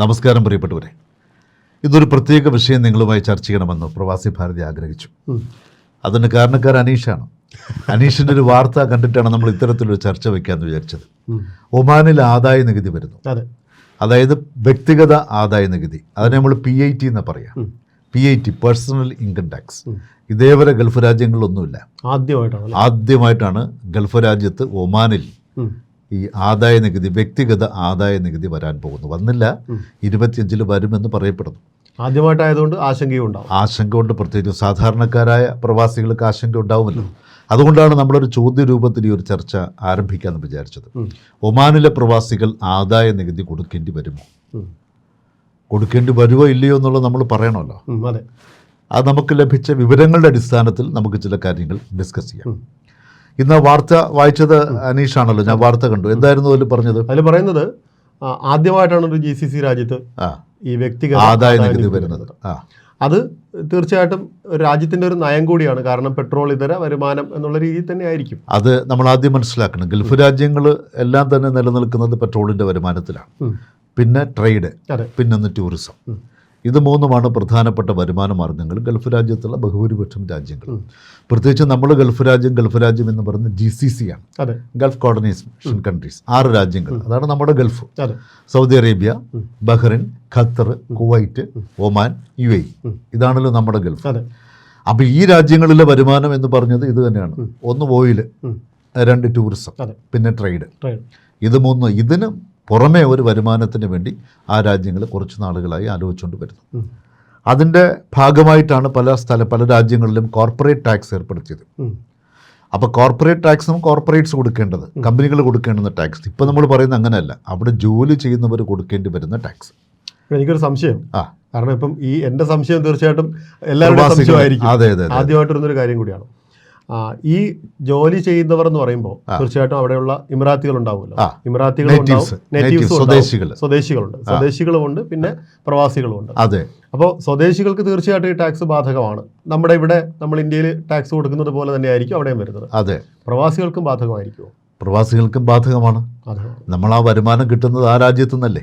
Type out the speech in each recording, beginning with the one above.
നമസ്കാരം പ്രിയപ്പെട്ടവരെ. ഇതൊരു പ്രത്യേക വിഷയം നിങ്ങളുമായി ചർച്ച ചെയ്യണമെന്ന് പ്രവാസി ഭാരതി ആഗ്രഹിച്ചു. അതിന് കാരണക്കാർ അനീഷാണ്. അനീഷിന്റെ ഒരു വാർത്ത കണ്ടിട്ടാണ് നമ്മൾ ഇത്തരത്തിലൊരു ചർച്ച വയ്ക്കാമെന്ന് വിചാരിച്ചത്. ഒമാനിൽ ആദായ നികുതി വരുന്നു. അതായത് വ്യക്തിഗത ആദായ നികുതി. അതിനെ നമ്മൾ പി ഐ ടി എന്ന് പറയാം. P I T personal income tax. ഇതേവരെ ഗൾഫ് രാജ്യങ്ങളിലൊന്നുമില്ല. ആദ്യമായിട്ടാണ് ആദ്യമായിട്ടാണ് ഗൾഫ് രാജ്യത്ത് ഒമാനിൽ. ഈ ആദായ നികുതി വ്യക്തിഗത ആദായ നികുതി വരാൻ പോകുന്നു. വന്നില്ല. ഇരുപത്തിയഞ്ചിൽ വരുമെന്ന് പറയപ്പെടുന്നു. ആദ്യമായിട്ടായതുകൊണ്ട് ആശങ്കയുണ്ടാവും ആശങ്കയുണ്ട് ആശങ്ക കൊണ്ട് പ്രത്യേകിച്ച് സാധാരണക്കാരായ പ്രവാസികൾക്ക് ആശങ്ക ഉണ്ടാവുമല്ലോ. അതുകൊണ്ടാണ് നമ്മളൊരു ചോദ്യ രൂപത്തിൽ ഈ ഒരു ചർച്ച ആരംഭിക്കാമെന്ന് വിചാരിച്ചത്. ഒമാനിലെ പ്രവാസികൾ ആദായ നികുതി കൊടുക്കേണ്ടി വരുമോ? കൊടുക്കേണ്ടി വരുമോ ഇല്ലയോ എന്നുള്ളത് നമ്മൾ പറയണമല്ലോ. അതെ. നമുക്ക് ലഭിച്ച വിവരങ്ങളുടെ അടിസ്ഥാനത്തിൽ നമുക്ക് ചില കാര്യങ്ങൾ ഡിസ്കസ് ചെയ്യാം. ഇന്ന് വാർത്ത വായിച്ചത് അനീഷാണല്ലോ. ഞാൻ വാർത്ത കണ്ടു. എന്തായിരുന്നു അതിൽ പറഞ്ഞത്? അതിൽ പറയുന്നത് ആദ്യമായിട്ടാണ് ഒരു ജി സി സി രാജ്യത്ത് ഈ വ്യക്തിഗത ആദായ നികുതി വരുന്നത്. അത് തീർച്ചയായിട്ടും രാജ്യത്തിന്റെ ഒരു നയം കൂടിയാണ്. കാരണം പെട്രോൾ ഇതര വരുമാനം എന്നുള്ള രീതിയിൽ തന്നെ ആയിരിക്കും. അത് നമ്മൾ ആദ്യം മനസ്സിലാക്കണം. ഗൾഫ് രാജ്യങ്ങൾ എല്ലാം തന്നെ നിലനിൽക്കുന്നത് പെട്രോളിന്റെ വരുമാനത്തിലാണ്. പിന്നെ ട്രേഡ് പിന്നെ പിന്നൊന്ന് ടൂറിസം. ഇത് മൂന്നുമാണ് പ്രധാനപ്പെട്ട വരുമാന മാർഗങ്ങൾ ഗൾഫ് രാജ്യത്തുള്ള ബഹുഭൂരിപക്ഷം രാജ്യങ്ങൾ. പ്രത്യേകിച്ച് നമ്മൾ ഗൾഫ് രാജ്യം ഗൾഫ് രാജ്യം എന്ന് പറയുന്നത് ജി സി സി ആണ്. ഗൾഫ് കോർഡിനേഷൻ കൺട്രീസ് ആറ് രാജ്യങ്ങൾ. അതാണ് നമ്മുടെ Gulf. Saudi Arabia. Bahrain Qatar Kuwait Oman U A. ഇതാണല്ലോ നമ്മുടെ ഗൾഫ്. അപ്പോൾ ഈ രാജ്യങ്ങളിലെ വരുമാനം എന്ന് പറഞ്ഞത് ഇത് തന്നെയാണ്. ഒന്ന് ഓയിൽ രണ്ട് ടൂറിസം പിന്നെ ട്രേഡ് ഇത് മൂന്ന് ഇതിന് പുറമേ ഒരു വരുമാനത്തിന് വേണ്ടി ആ രാജ്യങ്ങൾ കുറച്ച് നാളുകളായി ആലോചിച്ചുകൊണ്ട് വരുന്നു. അതിന്റെ ഭാഗമായിട്ടാണ് പല സ്ഥല പല രാജ്യങ്ങളിലും കോർപ്പറേറ്റ് ടാക്സ് ഏർപ്പെടുത്തിയത്. അപ്പോൾ കോർപ്പറേറ്റ് ടാക്സും കോർപ്പറേറ്റ്സ് കൊടുക്കേണ്ടത് കമ്പനികൾ കൊടുക്കേണ്ടുന്ന ടാക്സ് ഇപ്പം നമ്മൾ പറയുന്നത് അങ്ങനെയല്ല. അവിടെ ജോലി ചെയ്യുന്നവർ കൊടുക്കേണ്ടി വരുന്ന ടാക്സ് എനിക്കൊരു സംശയം. ആ. കാരണം ഇപ്പം ഈ എന്റെ സംശയം തീർച്ചയായിട്ടും എല്ലാവരുടെയും സംശയമായിരിക്കും. ആദ്യമായിട്ട് വരുന്നൊരു കാര്യം കൂടിയാണ്. ഈ ജോലി ചെയ്യുന്നവർ എന്ന് പറയുമ്പോൾ തീർച്ചയായിട്ടും അവിടെയുള്ള ഇമിറാത്തികൾ ഉണ്ടാവുമല്ലോ. ഇമിറാത്തികൾ സ്വദേശികൾ. സ്വദേശികളുണ്ട്. സ്വദേശികളുമുണ്ട്. പിന്നെ പ്രവാസികളുമുണ്ട്. അതെ. അപ്പോൾ സ്വദേശികൾക്ക് തീർച്ചയായിട്ടും ഈ ടാക്സ് ബാധകമാണ്. നമ്മുടെ ഇവിടെ നമ്മൾ ഇന്ത്യയിൽ ടാക്സ് കൊടുക്കുന്നത് പോലെ തന്നെ ആയിരിക്കും അവിടെയും വരുന്നത്. അതെ. പ്രവാസികൾക്കും ബാധകമായിരിക്കുമോ? പ്രവാസികൾക്കും ബാധകമാണ്. നമ്മൾ ആ വരുമാനം കിട്ടുന്നത് ആ രാജ്യത്തു നിന്നല്ലേ.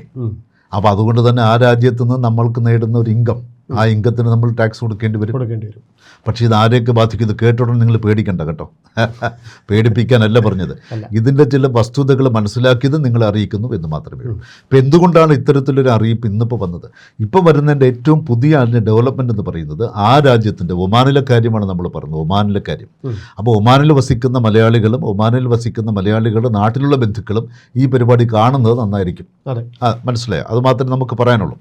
അപ്പോൾ അതുകൊണ്ട് തന്നെ ആ രാജ്യത്തു നിന്ന് നമ്മൾക്ക് നേടുന്ന ഒരു ഇൻകം ആ ഇൻകത്തിന് നമ്മൾ ടാക്സ് കൊടുക്കേണ്ടി വരും. കൊടുക്കേണ്ടി വരും. പക്ഷേ ഇത് ആരെയൊക്കെ ബാധിക്കും? ഇത് കേട്ടോടെ നിങ്ങൾ പേടിക്കണ്ട കേട്ടോ. പേടിപ്പിക്കാനല്ല പറഞ്ഞത്. ഇതിന്റെ ചില വസ്തുതകൾ മനസ്സിലാക്കിയത് നിങ്ങൾ അറിയിക്കുന്നു എന്ന് മാത്രമേ ഉള്ളൂ. ഇപ്പം എന്തുകൊണ്ടാണ് ഇത്തരത്തിലൊരു അറിയിപ്പ് ഇന്നിപ്പോൾ വന്നത്? ഇപ്പോൾ വരുന്നതിന്റെ ഏറ്റവും പുതിയ അതിന്റെ ഡെവലപ്മെന്റ് എന്ന് പറയുന്നത് ആ രാജ്യത്തിന്റെ ഒമാനിലെ കാര്യമാണ് നമ്മൾ പറഞ്ഞത് ഒമാനിലെ കാര്യം. അപ്പോൾ ഒമാനിൽ വസിക്കുന്ന മലയാളികളും ഒമാനിൽ വസിക്കുന്ന മലയാളികളുടെ നാട്ടിലുള്ള ബന്ധുക്കളും ഈ പരിപാടി കാണുന്നത് നന്നായിരിക്കും. മനസ്സിലായോ? അത് മാത്രമേ നമുക്ക് പറയാനുള്ളൂ.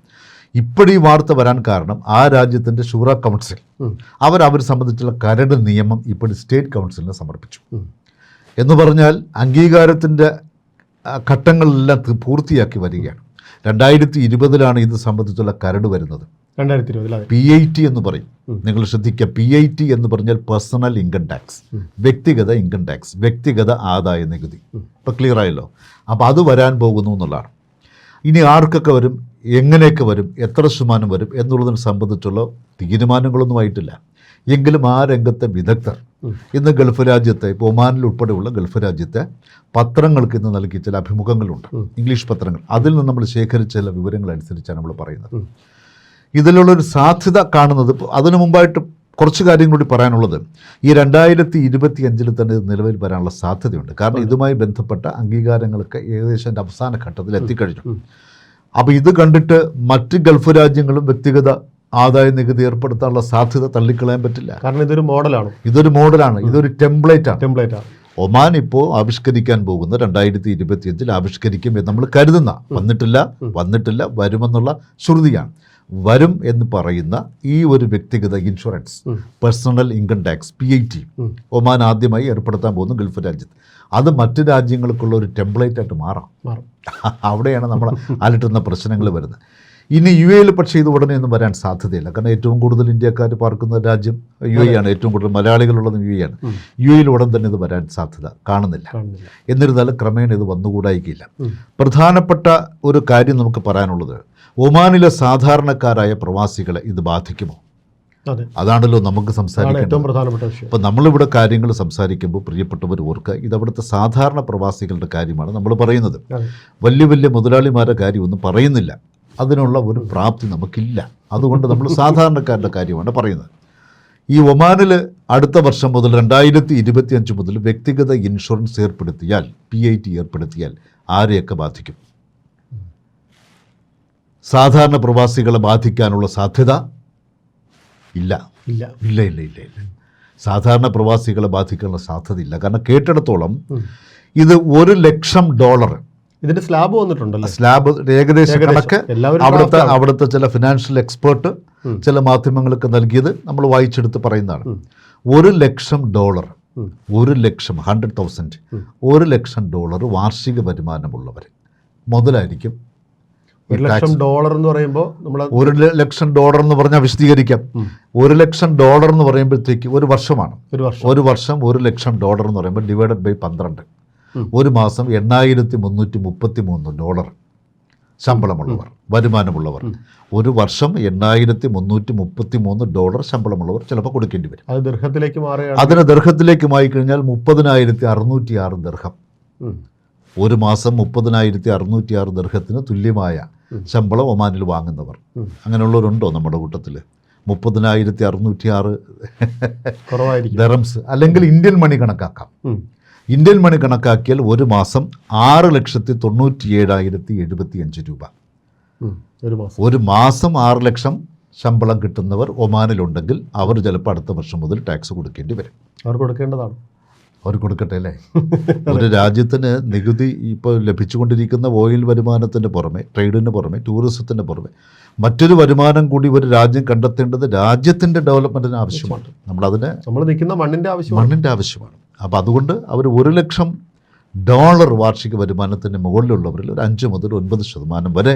ഇപ്പോഴീ വാർത്ത വരാൻ കാരണം ആ രാജ്യത്തിന്റെ ഷൂറ കൗൺസിൽ. അവരവർ അവർ അവർ സംബന്ധിച്ചുള്ള കരട് നിയമം ഇപ്പോൾ സ്റ്റേറ്റ് കൗൺസിലിന് സമർപ്പിച്ചു. എന്ന് പറഞ്ഞാൽ അംഗീകാരത്തിന്റെ ഘട്ടങ്ങളെല്ലാം പൂർത്തിയാക്കി വരികയാണ്. രണ്ടായിരത്തി ഇരുപതിലാണ് ഇത് സംബന്ധിച്ചുള്ള കരട് വരുന്നത്. പി ഐ ടി എന്ന് പറയും. നിങ്ങൾ ശ്രദ്ധിക്കുക പി ഐ ടി എന്ന് പറഞ്ഞാൽ പേഴ്സണൽ ഇൻകം ടാക്സ് വ്യക്തിഗത ഇൻകം ടാക്സ് വ്യക്തിഗത ആദായ നികുതി. ഇപ്പം ഇപ്പോൾ ക്ലിയർ ആയല്ലോ? അപ്പോൾ അത് വരാൻ പോകുന്നു എന്നുള്ളതാണ്. ഇനി ആർക്കൊക്കെ വരും? എങ്ങനെയൊക്കെ വരും? എത്ര ശതമാനം വരും? എന്നുള്ളതിനെ സംബന്ധിച്ചുള്ള തീരുമാനങ്ങളൊന്നും ആയിട്ടില്ല. എങ്കിലും ആ രംഗത്തെ വിദഗ്ധർ ഇന്ന് ഗൾഫ് രാജ്യത്തെ ഇപ്പോൾ ഒമാനിൽ ഉൾപ്പെടെയുള്ള ഗൾഫ് രാജ്യത്തെ പത്രങ്ങൾക്ക് ഇന്ന് നൽകിയ ചില അഭിമുഖങ്ങളുണ്ട്. ഇംഗ്ലീഷ് പത്രങ്ങൾ. അതിൽ നിന്ന് നമ്മൾ ശേഖരിച്ച ചില വിവരങ്ങൾ അനുസരിച്ചാണ് നമ്മൾ പറയുന്നത്. ഇതിലുള്ളൊരു സാധ്യത കാണുന്നത് അതിനു മുമ്പായിട്ട് കുറച്ച് കാര്യം കൂടി പറയാനുള്ളത്. ഈ രണ്ടായിരത്തി ഇരുപത്തി അഞ്ചിൽ തന്നെ ഇത് നിലവിൽ വരാനുള്ള സാധ്യതയുണ്ട്. കാരണം ഇതുമായി ബന്ധപ്പെട്ട അംഗീകാരങ്ങളൊക്കെ ഏകദേശം അവസാന ഘട്ടത്തിൽ എത്തിക്കഴിഞ്ഞു. അപ്പോൾ ഇത് കണ്ടിട്ട് മറ്റ് ഗൾഫ് രാജ്യങ്ങളും വ്യക്തിഗത ആദായ നികുതി ഏർപ്പെടുത്താനുള്ള സാധ്യത തള്ളിക്കളയാൻ പറ്റില്ല. കാരണം ഇതൊരു മോഡലാണ്. ഇതൊരു മോഡലാണ്. ഇതൊരു ടെംപ്ലേറ്റ് ആണ്. ടെംപ്ലേറ്റ് ആണ്. ഒമാൻ ഇപ്പോൾ ആവിഷ്കരിക്കാൻ പോകുന്ന രണ്ടായിരത്തി ഇരുപത്തിയഞ്ചിൽ ആവിഷ്കരിക്കും എന്ന് നമ്മൾ കരുതുന്ന. വന്നിട്ടില്ല വന്നിട്ടില്ല വരുമെന്നുള്ള ശ്രുതിയാണ്. വരും എന്ന് പറയുന്ന ഈ ഒരു വ്യക്തിഗത insurance. Personal income tax P I T Oman ആദ്യമായി ഏർപ്പെടുത്താൻ പോകുന്നു ഗൾഫ് രാജ്യത്ത്. അത് മറ്റു രാജ്യങ്ങൾക്കുള്ള ഒരു ടെംപ്ലേറ്റ് ആയിട്ട് മാറാം. മാറും. അവിടെയാണ് നമ്മൾ അലട്ടുന്ന പ്രശ്നങ്ങൾ വരുന്നത്. ഇനി യു എയിൽ പക്ഷേ ഇത് ഉടനെ ഒന്നും വരാൻ സാധ്യതയില്ല. കാരണം ഏറ്റവും കൂടുതൽ ഇന്ത്യക്കാർ പാർക്കുന്ന രാജ്യം യു എ ആണ്. ഏറ്റവും കൂടുതൽ മലയാളികളുള്ളത് യു എ ആണ്. യു എയിൽ ഉടൻ തന്നെ ഇത് വരാൻ സാധ്യത കാണുന്നില്ല. എന്നിരുന്നാലും ക്രമേണ ഇത് വന്നുകൂടായിക്കില്ല. പ്രധാനപ്പെട്ട ഒരു കാര്യം നമുക്ക് പറയാനുള്ളത് ഒമാനിലെ സാധാരണക്കാരായ പ്രവാസികളെ ഇത് ബാധിക്കുമോ? അതെ. അതാണല്ലോ നമുക്ക് സംസാരിക്കേണ്ടത്. ഏറ്റവും പ്രധാനപ്പെട്ട വിഷയം. നമ്മളിവിടെ കാര്യങ്ങൾ സംസാരിക്കുമ്പോൾ പ്രിയപ്പെട്ടവർ ഓർക്കുക ഇത് അവിടുത്തെ സാധാരണ പ്രവാസികളുടെ കാര്യമാണ് നമ്മൾ പറയുന്നത്. വലിയ വലിയ മുതലാളിമാരുടെ കാര്യമൊന്നും പറയുന്നില്ല. അതിനുള്ള ഒരു പ്രാപ്തി നമുക്കില്ല. അതുകൊണ്ട് നമ്മൾ സാധാരണക്കാരുടെ കാര്യമാണ് പറയുന്നത്. ഈ ഒമാനിൽ അടുത്ത വർഷം മുതൽ രണ്ടായിരത്തി ഇരുപത്തി അഞ്ച് മുതൽ വ്യക്തിഗത ഇൻഷുറൻസ് ഏർപ്പെടുത്തിയാൽ പി ഐ ടി ഏർപ്പെടുത്തിയാൽ ആരെയൊക്കെ ബാധിക്കും? സാധാരണ പ്രവാസികളെ ബാധിക്കാനുള്ള സാധ്യത ഇല്ല. ഇല്ല. ഇല്ല ഇല്ല ഇല്ല ഇല്ല. സാധാരണ പ്രവാസികളെ ബാധിക്കാനുള്ള സാധ്യതയില്ല കാരണം കേട്ടിടത്തോളം ഇത് ഒരു ലക്ഷം ഡോളർ ഇതിന്റെ സ്ലാബ് വന്നിട്ടുണ്ടല്ലോ സ്ലാബ് ഏകദേശം. കണക്ക് അവിടുത്തെ അവിടുത്തെ ചില ഫിനാൻഷ്യൽ എക്സ്പേർട്ട് ചില മാധ്യമങ്ങൾക്ക് നൽകിയത് നമ്മൾ വായിച്ചെടുത്ത് പറയുന്നതാണ്. ഒരു ലക്ഷം ഡോളർ. ഒരു ലക്ഷം ഹൺഡ്രഡ് തൗസൻഡ്. ഒരു ലക്ഷം ഡോളർ വാർഷിക വരുമാനമുള്ളവർ മുതലായിരിക്കും ഒരു ലക്ഷം ഡോളർ എന്ന് പറയുമ്പോൾ നമ്മൾ ഒരു ലക്ഷം ഡോളർ എന്ന് പറഞ്ഞാൽ വിശദീകരിക്കാം. ഒരു ലക്ഷം ഡോളർ എന്ന് പറയുമ്പോഴത്തേക്ക് ഒരു വർഷമാണ് ഒരു വർഷം ഒരു ലക്ഷം ഡോളർ എന്ന് പറയുമ്പോൾ ഡിവൈഡഡ് ബൈ പന്ത്രണ്ട്. ഒരു മാസം എണ്ണായിരത്തി മുന്നൂറ്റി മുപ്പത്തി മൂന്ന് ഡോളർ ശമ്പളമുള്ളവർ വരുമാനമുള്ളവർ. ഒരു വർഷം എണ്ണായിരത്തി മുന്നൂറ്റി മുപ്പത്തി മൂന്ന് ഡോളർ ശമ്പളമുള്ളവർ ചിലപ്പോൾ കൊടുക്കേണ്ടി വരും. അത് ദീർഘത്തിലേക്ക് മാറുകയാണ്. അതിന് ദർഹത്തിലേക്ക് കഴിഞ്ഞാൽ മുപ്പതിനായിരത്തി അറുന്നൂറ്റി ആറ് ദർഹം ഒരു മാസം മുപ്പതിനായിരത്തി അറുന്നൂറ്റി ആറ് ദർഹത്തിന് തുല്യമായ. ശമ്പളം ഒമാനിൽ വാങ്ങുന്നവർ. അങ്ങനെയുള്ളവരുണ്ടോ നമ്മുടെ കൂട്ടത്തിൽ മുപ്പതിനായിരത്തി അറുന്നൂറ്റി ആറ് കുറവായിരിക്കും. ദറംസ് അല്ലെങ്കിൽ ഇന്ത്യൻ മണി കണക്കാക്കാം. ഇന്ത്യൻ മണി കണക്കാക്കിയാൽ ഒരു മാസം ആറ് ലക്ഷത്തി തൊണ്ണൂറ്റി ഏഴായിരത്തി എഴുപത്തി അഞ്ച് രൂപ ഒരു മാസം ആറ് ലക്ഷം ശമ്പളം കിട്ടുന്നവർ ഒമാനിലുണ്ടെങ്കിൽ അവർ ചിലപ്പോൾ അടുത്ത വർഷം മുതൽ ടാക്സ് കൊടുക്കേണ്ടി വരും. അവർ കൊടുക്കേണ്ടതാണ്. അവർ കൊടുക്കട്ടെ അല്ലേ? ഒരു രാജ്യത്തിന് നികുതി ഇപ്പോൾ ലഭിച്ചുകൊണ്ടിരിക്കുന്ന ഓയിൽ വരുമാനത്തിന്റെ പുറമെ ട്രേഡിന് പുറമെ ടൂറിസത്തിന്റെ പുറമെ മറ്റൊരു വരുമാനം കൂടി ഒരു രാജ്യം കണ്ടെത്തേണ്ടത് രാജ്യത്തിന്റെ ഡെവലപ്മെന്റിന് ആവശ്യമാണ്. നമ്മളതിനെ നമ്മൾ നിൽക്കുന്ന മണ്ണിന്റെ ആവശ്യം മണ്ണിന്റെ ആവശ്യമാണ്. അപ്പോൾ അതുകൊണ്ട് അവർ ഒരു ലക്ഷം ഡോളർ വാർഷിക വരുമാനത്തിന് മുകളിലുള്ളവരിൽ ഒരു അഞ്ച് മുതൽ ഒൻപത് ശതമാനം വരെ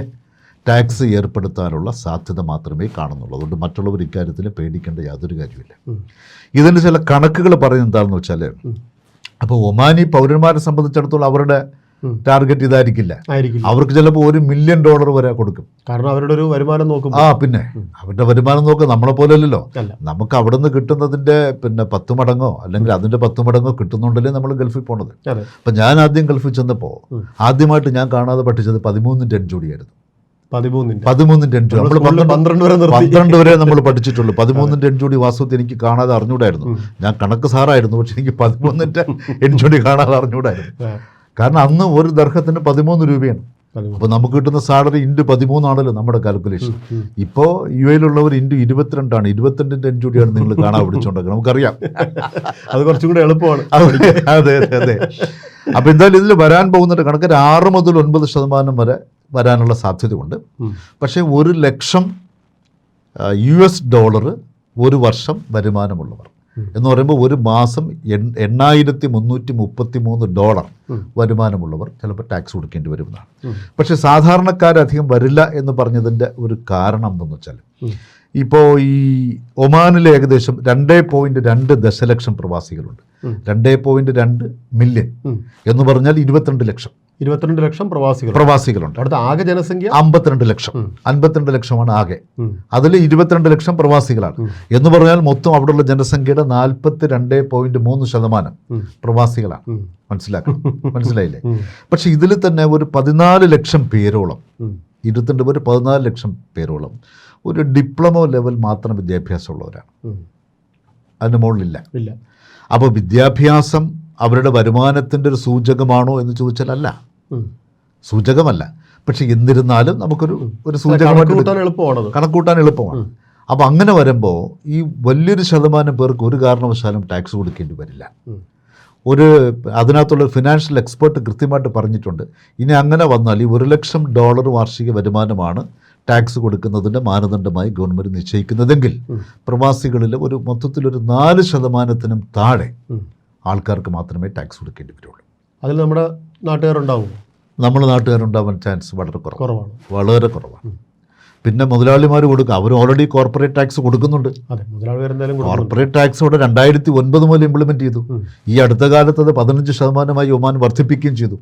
ടാക്സ് ഏർപ്പെടുത്താനുള്ള സാധ്യത മാത്രമേ കാണുന്നുള്ളൂ. അതുകൊണ്ട് മറ്റുള്ളവർ ഇക്കാര്യത്തിൽ പേടിക്കേണ്ട യാതൊരു കാര്യമില്ല ഇതിന്റെ ഇതിന് ചില കണക്കുകൾ പറയുന്നത് എന്താണെന്ന് വെച്ചാൽ അപ്പോൾ ഒമാനി പൗരന്മാരെ സംബന്ധിച്ചിടത്തോളം അവരുടെ. ടാർഗറ്റ് ഇതായിരിക്കില്ല. അവർക്ക് ചിലപ്പോൾ ഒരു മില്യൺ ഡോളർ വരെ കൊടുക്കും. കാരണം അവരുടെ ഒരു വരുമാനം നോക്കും ആ പിന്നെ. അവരുടെ വരുമാനം നോക്കുക നമ്മളെ പോലെ അല്ലല്ലോ നമുക്ക് അവിടെ നിന്ന് കിട്ടുന്നതിന്റെ പിന്നെ പത്ത് മടങ്ങോ അല്ലെങ്കിൽ അതിന്റെ പത്ത് മടങ്ങോ കിട്ടുന്നുണ്ടല്ലേ നമ്മൾ ഗൾഫിൽ പോണത്. അപ്പൊ ഞാൻ ആദ്യം ഗൾഫിൽ ചെന്നപ്പോൾ. ആദ്യമായിട്ട് ഞാൻ കാണാതെ പഠിച്ചത് പതിമൂന്ന് ടെൻ ജോഡിയായിരുന്നു. പതിമൂന്നിന്റെ ജോഡി. നമ്മൾ പന്ത്രണ്ട് വരെ നമ്മൾ പഠിച്ചിട്ടുള്ളൂ. പതിമൂന്നിന്റെ ജോഡി വാസ്തവത്തിൽ എനിക്ക് കാണാതെ അറിഞ്ഞൂടായിരുന്നു. ഞാൻ കണക്ക് സാറായിരുന്നു പക്ഷെ എനിക്ക് പതിമൂന്നിന്റെ ജോഡി കാണാതെ അറിഞ്ഞൂടായിരുന്നു. കാരണം അന്ന് ഒരു ദർഹത്തിന് പതിമൂന്ന് രൂപയാണ്. അപ്പോൾ നമുക്ക് കിട്ടുന്ന സാലറി ഇന്റു പതിമൂന്നാണല്ലോ നമ്മുടെ കാൽക്കുലേഷൻ. ഇപ്പോ ഇപ്പോൾ യു എയിലുള്ളവർ ഇന്റു ഇരുപത്തിരണ്ടാണ്. ഇരുപത്തിരണ്ടിന്റെ ടെൻ കൂടിയാണ് നിങ്ങൾ കാണാൻ പിടിച്ചുകൊണ്ടിരിക്കുന്നത് നമുക്കറിയാം. അത് കുറച്ചും കൂടെ എളുപ്പമാണ്. അതെ അതെ അതെ. അപ്പോൾ എന്തായാലും ഇതിൽ വരാൻ പോകുന്നത് കണക്ക് ആറ് മുതൽ ഒൻപത് ശതമാനം വരെ വരാനുള്ള സാധ്യതയുണ്ട്. പക്ഷേ ഒരു ലക്ഷം യു എസ് ഡോളർ ഒരു വർഷം വരുമാനമുള്ളവർ. എന്ന് പറയുമ്പോൾ ഒരു മാസം എണ്ണായിരത്തി മുന്നൂറ്റി മുപ്പത്തി മൂന്ന് ഡോളർ വരുമാനമുള്ളവർ ചിലപ്പോൾ ടാക്സ് കൊടുക്കേണ്ടി വരുന്നതാണ്. പക്ഷെ സാധാരണക്കാരധികം വരില്ല എന്ന് പറഞ്ഞതിന്റെ ഒരു കാരണം എന്തെന്ന് വെച്ചാൽ. ഇപ്പോൾ ഈ ഒമാനിൽ ഏകദേശം രണ്ടേ പോയിന്റ് രണ്ട് ദശലക്ഷം പ്രവാസികളുണ്ട്. രണ്ടേ പോയിന്റ് രണ്ട് മില്യൺ എന്ന് പറഞ്ഞാൽ ഇരുപത്തിരണ്ട് ലക്ഷം. ഇരുപത്തിരണ്ട് ലക്ഷം പ്രവാസികൾ. പ്രവാസികളുണ്ട്. അവിടുത്തെ ആകെ ജനസംഖ്യ? അമ്പത്തിരണ്ട് ലക്ഷം. അൻപത്തിരണ്ട് ലക്ഷമാണ് ആകെ. അതിൽ ഇരുപത്തിരണ്ട് ലക്ഷം പ്രവാസികളാണ്. എന്ന് പറഞ്ഞാൽ മൊത്തം അവിടെയുള്ള ജനസംഖ്യയുടെ നാൽപ്പത്തി രണ്ട് പോയിന്റ് മൂന്ന് ശതമാനം പ്രവാസികളാണ്. മനസ്സിലാക്കണം? മനസ്സിലായില്ലേ? പക്ഷെ ഇതിൽ തന്നെ ഒരു പതിനാല് ലക്ഷം പേരോളം. ഇരുപത്തിരണ്ട് പേര് പതിനാല് ലക്ഷം പേരോളം ഒരു ഡിപ്ലോമ ലെവൽ മാത്രം വിദ്യാഭ്യാസം ഉള്ളവരാണ് അതിന് മുകളിലില്ല. അപ്പോൾ വിദ്യാഭ്യാസം അവരുടെ വരുമാനത്തിന്റെ ഒരു സൂചകമാണോ എന്ന് ചോദിച്ചാൽ അല്ല. സൂചകമല്ല. പക്ഷെ എന്നിരുന്നാലും നമുക്കൊരു ഒരു സൂചകമായിട്ട് കണക്കൂട്ടാൻ എളുപ്പമാണ്. അപ്പോൾ അങ്ങനെ വരുമ്പോൾ ഈ വലിയൊരു ശതമാനം പേർക്ക് ഒരു കാരണവശാലും ടാക്സ് കൊടുക്കേണ്ടി വരില്ല. ഒരു അതിനകത്തുള്ള ഫിനാൻഷ്യൽ എക്സ്പേർട്ട് കൃത്യമായിട്ട് പറഞ്ഞിട്ടുണ്ട്. ഇനി അങ്ങനെ വന്നാൽ ഈ ഒരു ലക്ഷം ഡോളർ വാർഷിക വരുമാനമാണ് ടാക്സ് കൊടുക്കുന്നതിന്റെ മാനദണ്ഡമായി ഗവൺമെന്റ് നിശ്ചയിക്കുന്നതെങ്കിൽ പ്രവാസികളിൽ ഒരു മൊത്തത്തിലൊരു നാല് ശതമാനത്തിനും താഴെ ആൾക്കാർക്ക് മാത്രമേ ടാക്സ് കൊടുക്കേണ്ടി വരുള്ളൂ. അതിൽ നമ്മുടെ നാട്ടുകാരുണ്ടാവും. നമ്മുടെ നാട്ടുകാരുണ്ടാവാൻ ചാൻസ് വളരെ കുറവ് കുറവാണ്. വളരെ കുറവാണ്. പിന്നെ മുതലാളിമാർ കൊടുക്കുക അവർ ഓൾറെഡി കോർപ്പറേറ്റ് ടാക്സ് കൊടുക്കുന്നുണ്ട്. കോർപ്പറേറ്റ് ടാക്സ് ഇവിടെ രണ്ടായിരത്തി ഒൻപത് മുതൽ ഇംപ്ലിമെന്റ് ചെയ്തു. ഈ അടുത്ത കാലത്ത് അത് പതിനഞ്ച് ശതമാനമായി ഒമാൻ വർദ്ധിപ്പിക്കുകയും ചെയ്തു.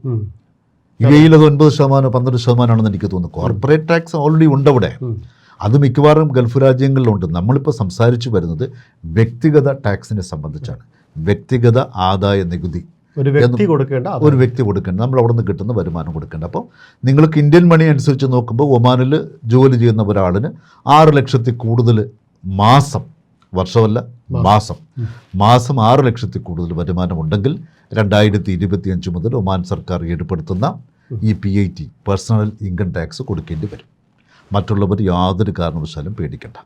യു എയിൽ അത് ഒൻപത് ശതമാനം പന്ത്രണ്ട് ശതമാനമാണെന്ന് എനിക്ക് തോന്നുന്നു. കോർപ്പറേറ്റ് ടാക്സ് ഓൾറെഡി ഉണ്ട് അവിടെ അത് മിക്കവാറും ഗൾഫ് രാജ്യങ്ങളിലുണ്ട്. നമ്മളിപ്പോൾ സംസാരിച്ചു വരുന്നത് വ്യക്തിഗത ടാക്സിനെ സംബന്ധിച്ചാണ്. വ്യക്തിഗത ആദായ നികുതി. ഒരു വ്യക്തി കൊടുക്കേണ്ട ഒരു വ്യക്തി കൊടുക്കേണ്ട. നമ്മൾ അവിടെ നിന്ന് കിട്ടുന്ന വരുമാനം കൊടുക്കേണ്ട. അപ്പോൾ നിങ്ങൾക്ക് ഇന്ത്യൻ മണി അനുസരിച്ച് നോക്കുമ്പോൾ ഒമാനിൽ ജോലി ചെയ്യുന്ന ഒരാളിന് ആറ് ലക്ഷത്തിൽ കൂടുതൽ മാസം വർഷമല്ല മാസം. മാസം. ആറ് ലക്ഷത്തിൽ കൂടുതൽ വരുമാനം ഉണ്ടെങ്കിൽ രണ്ടായിരത്തി ഇരുപത്തി അഞ്ച് മുതൽ ഒമാൻ സർക്കാർ ഏർപ്പെടുത്തുന്ന ഈ P I T personal income tax കൊടുക്കേണ്ടി വരും. മറ്റുള്ളവർ യാതൊരു കാരണവശാലും പേടിക്കണ്ട.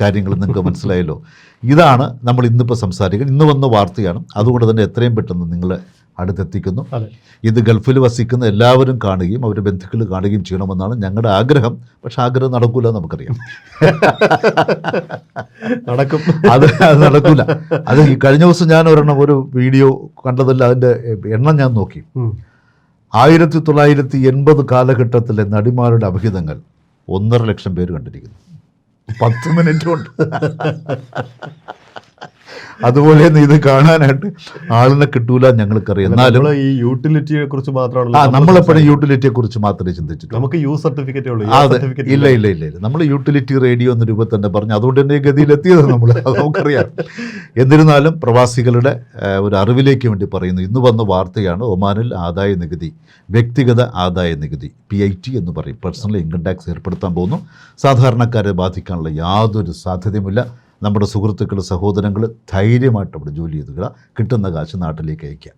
കാര്യങ്ങൾ നിങ്ങൾക്ക് മനസ്സിലായല്ലോ. ഇതാണ് നമ്മൾ ഇന്നിപ്പോൾ സംസാരിക്കുന്നത്. ഇന്ന് വന്ന വാർത്തയാണ്. അതുകൊണ്ട് തന്നെ എത്രയും പെട്ടെന്ന് നിങ്ങളെ അടുത്തെത്തിക്കുന്നു. ഇത് ഗൾഫിൽ വസിക്കുന്ന എല്ലാവരും കാണുകയും അവരുടെ ബന്ധുക്കൾ കാണുകയും ചെയ്യണമെന്നാണ് ഞങ്ങളുടെ ആഗ്രഹം. പക്ഷെ ആഗ്രഹം നടക്കൂല നമുക്കറിയാം. നടക്കും. അത് നടക്കൂല. അത് ഈ കഴിഞ്ഞ ദിവസം ഞാൻ ഒരെണ്ണം ഒരു വീഡിയോ കണ്ടതല്ല അതിന്റെ എണ്ണം ഞാൻ നോക്കി. ആയിരത്തി തൊള്ളായിരത്തി എൺപത് കാലഘട്ടത്തിലെ നടിമാരുടെ അഭിഹിതങ്ങൾ ഒന്നര ലക്ഷം പേര് കണ്ടിരിക്കുന്നു. പത്ത് മിനിറ്റ് കൊണ്ട്. അതുപോലെ ഇത് കാണാനായിട്ട് ആളിനെ കിട്ടൂല ഞങ്ങൾക്കറിയാം. എന്നാലും ഈ യൂട്ടിലിറ്റിയെ കുറിച്ച് ആ മാത്രമാണല്ലോ നമ്മളെപ്പോഴും യൂട്ടിലിറ്റിയെ കുറിച്ച് മാത്രമേ ചിന്തിച്ചിട്ടുള്ളൂ. നമുക്ക് യു സർട്ടിഫിക്കറ്റ് ഉള്ളൂ ഇല്ല ഇല്ല. ഇല്ല ഇല്ല നമ്മൾ യൂട്ടിലിറ്റി റേഡിയോ എന്ന രൂപത്തിൽ തന്നെ പറഞ്ഞു അതുകൊണ്ട് തന്നെ ഈ ഗതിയിലെത്തിയത് നമ്മൾ അത് നമുക്കറിയാം. എന്നിരുന്നാലും പ്രവാസികളുടെ ഒരു അറിവിലേക്ക് വേണ്ടി പറയുന്നു. ഇന്ന് വന്ന വാർത്തയാണ് ഒമാനിൽ ആദായ നികുതി വ്യക്തിഗത ആദായ നികുതി പി ഐ ടി എന്ന് പറയും. പേഴ്സണൽ ഇൻകം ടാക്സ് ഏർപ്പെടുത്താൻ പോകുന്നു. സാധാരണക്കാരെ ബാധിക്കാനുള്ള യാതൊരു സാധ്യതയുമില്ല. നമ്മുടെ സുഹൃത്തുക്കൾ സഹോദരങ്ങൾ ധൈര്യമായിട്ട് അവിടെ ജോലി ചെയ്തുക കിട്ടുന്ന കാശ് നാട്ടിലേക്ക് അയക്കുക